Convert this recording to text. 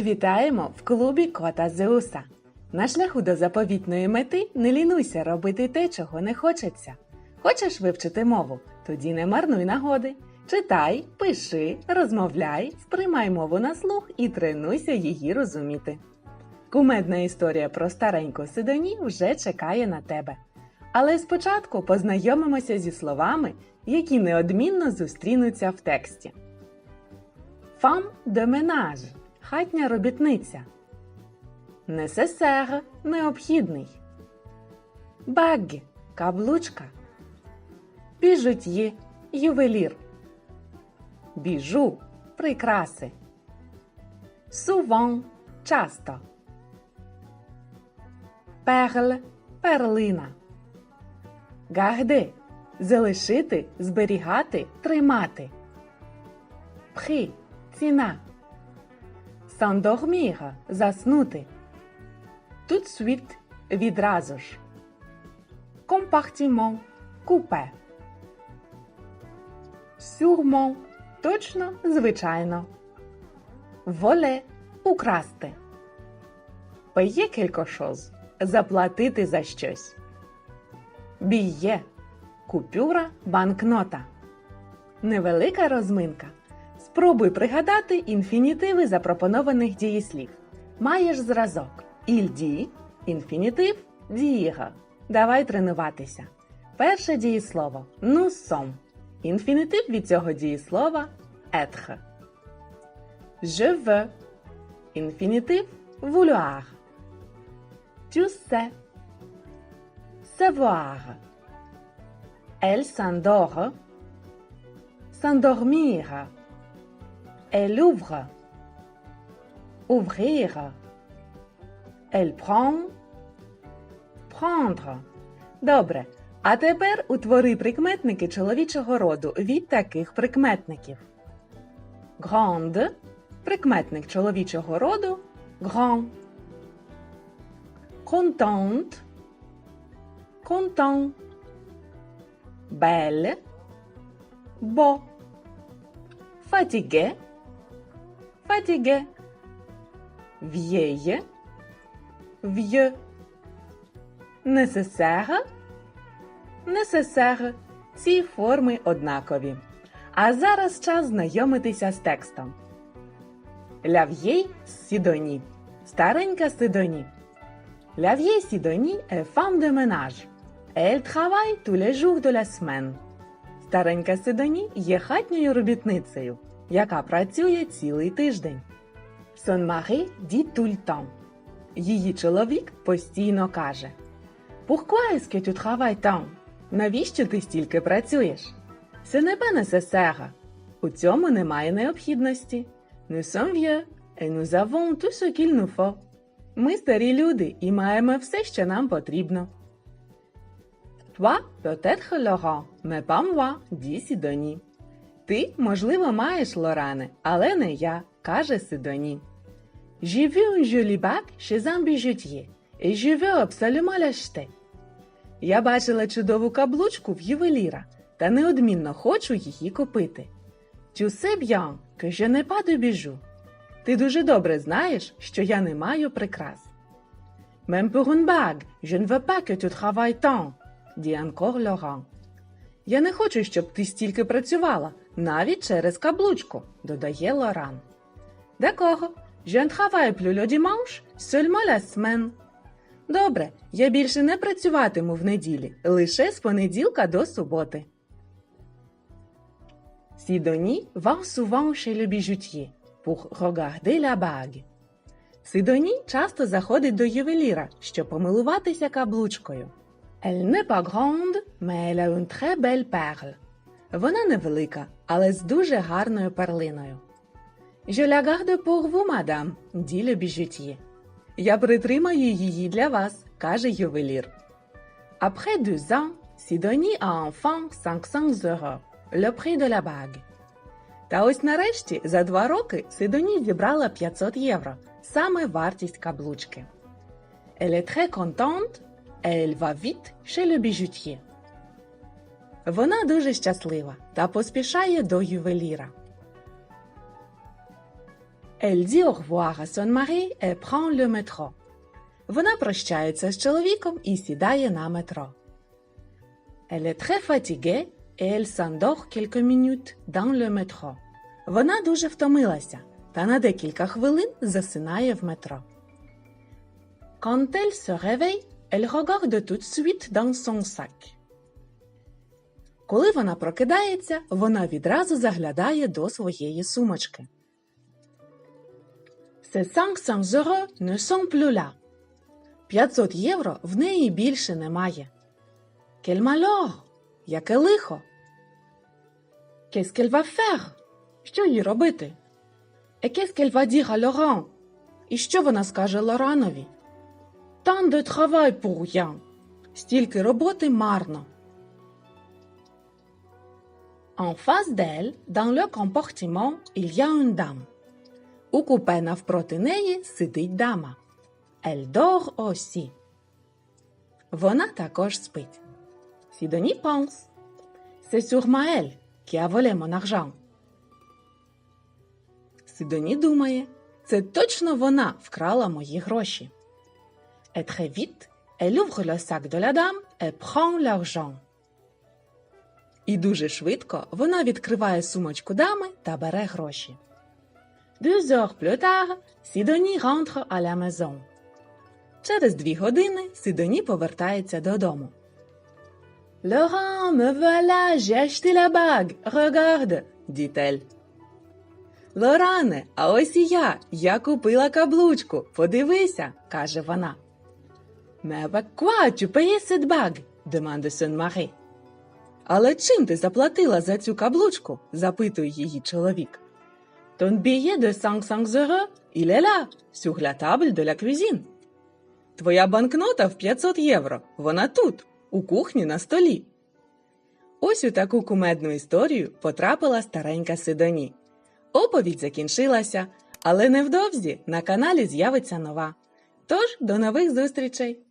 Вітаємо в клубі Кота Зеуса. На шляху до заповітної мети не лінуйся робити те, чого не хочеться. Хочеш вивчити мову? Тоді не марнуй нагоди. Читай, пиши, розмовляй, сприймай мову на слух і тренуйся її розуміти. Кумедна історія про стареньку Сидоні вже чекає на тебе. Але спочатку познайомимося зі словами, які неодмінно зустрінуться в тексті. Femme de ménage – хатня робітниця. Nécessaire – необхідний. Bague – каблучка. Bijoutier – ювелір. Біжу – прикраси. Souvent – часто. Perle – перлина. Garder – залишити, зберігати, тримати. Prix – ціна. S'endormir – заснути. De suite – відразу ж. Compartiment – купе. Sûrement – точно, звичайно. Voler – украсти. Quelque chose – заплатити за щось. Білє – купюра, банкнота. Невелика розминка. Спробуй пригадати інфінітиви запропонованих дієслів. Маєш зразок «il dit», інфінітив «dire». Давай тренуватися. Перше дієслово «nous sommes». Інфінітив від цього дієслова. Je veux. Інфінітив vouloir. Tu sais. Savoir. Elle s'endort. Elle ouvre. Ouvrir. Elle prend. Prendre. Добре. А тепер утвори прикметники чоловічого роду від таких прикметників. Grande – прикметник чоловічого роду grand. Contente – content. Belle – beau. Fatigué – fatigué. Vieille – vieux. Nécessaire – nécessaire. Ці форми однакові. А зараз час знайомитися з текстом. Vieille Sidonie. Старенька. La vieille Sidonie est femme de ménage. Elle travaille tous les jours de la semaine. Старенька Сидоні є хатньою робітницею, яка працює цілий тиждень. Le temps. Її чоловік постійно каже: travailles tant? Навіщо ти стільки працюєш? Ce n'est pas nécessaire. У цьому немає необхідності. Ce qu'il nous faut. Ми старі люди і маємо все, що нам потрібно. Mais pas moi, dit Sidonie. Ти, можливо, маєш Лоране, але не я, каже Сидоні. J'ai vu un joli bac chez un bijoutier, et je veux. Я бачила чудову каблучку в ювеліра, та неодмінно хочу її купити. Tu sais bien que je n'ai pas. Ти дуже добре знаєш, що я не маю прикрас. Même pour une bague, je ne veux pas. Я не хочу, щоб ти стільки працювала, навіть через каблучку, додає Лоран. D'accord, je ne travaille plus le dimanche. Добре, я більше не працюватиму в неділі, лише з понеділка до суботи. Sidonie va souvent chez le bijoutier pour regarder. Сидоні часто заходить до ювеліра, щоб помилуватися каблучкою. Elle n'est pas grande, mais elle a une très belle. Вона невелика, але з дуже гарною перлиною. Je la garde pour vous, dit le bijoutier. Я притримаю її для вас, каже ювелір. Après deux ans, Sidonie a enfin 500 euros, le prix de la bague. Та ось нарешті за два роки Сидоні зібрала 500 євро, саме вартість каблучки. Elle est très contente, elle va vite chez. Вона дуже щаслива та поспішає до ювеліра. Elle dit au revoir à son mari et prend le métro. Вона прощається з чоловіком і сідає на метро. Elle est très fatiguée et elle s'endort quelques minutes dans le métro. Вона дуже втомилася та на декілька хвилин засинає в метро. Quand elle se réveille, elle regarde tout de suite dans son sac. Коли вона прокидається, вона відразу заглядає до своєї сумочки. Ces 500 euros ne sont plus là. 500 євро в неї більше немає. Quel malheur! Яке лихо! Qu'est-ce qu'elle? Що їй робити? Et qu'est-ce qu'elle va? І що вона скаже Лоранові? Tant de travail pour. Стільки роботи марно. En face d'elle, dans le compartiment, il y a une dame. У купе навпроти неї сидить дама. Elle dort aussi. Вона також спить. Sidonie pense. C'est sûrement elle qui a volé mon argent. Сидоні думає, це точно вона вкрала мої гроші. Et très vite, elle ouvre le sac de la dame et prend l'argent. І дуже швидко вона відкриває сумочку дами та бере гроші. Deux heures plus tard, Sidonie rentre à. Через дві години Сидоні повертається додому. Laurent, me voilà, j'ai acheté la bague. Regarde. Лоране, а ось і я. Я купила каблучку. Подивися, каже вона. Mais avec quoi tu payais cette bague? demande. Але чим ти заплатила за цю каблучку? запитує її чоловік. De 500 euros, il est là, sur la table de la cuisine. Твоя банкнота в 500 євро. Вона тут, у кухні на столі. Ось у таку кумедну історію потрапила старенька Сидоні. Оповідь закінчилася, але невдовзі на каналі з'явиться нова. Тож до нових зустрічей!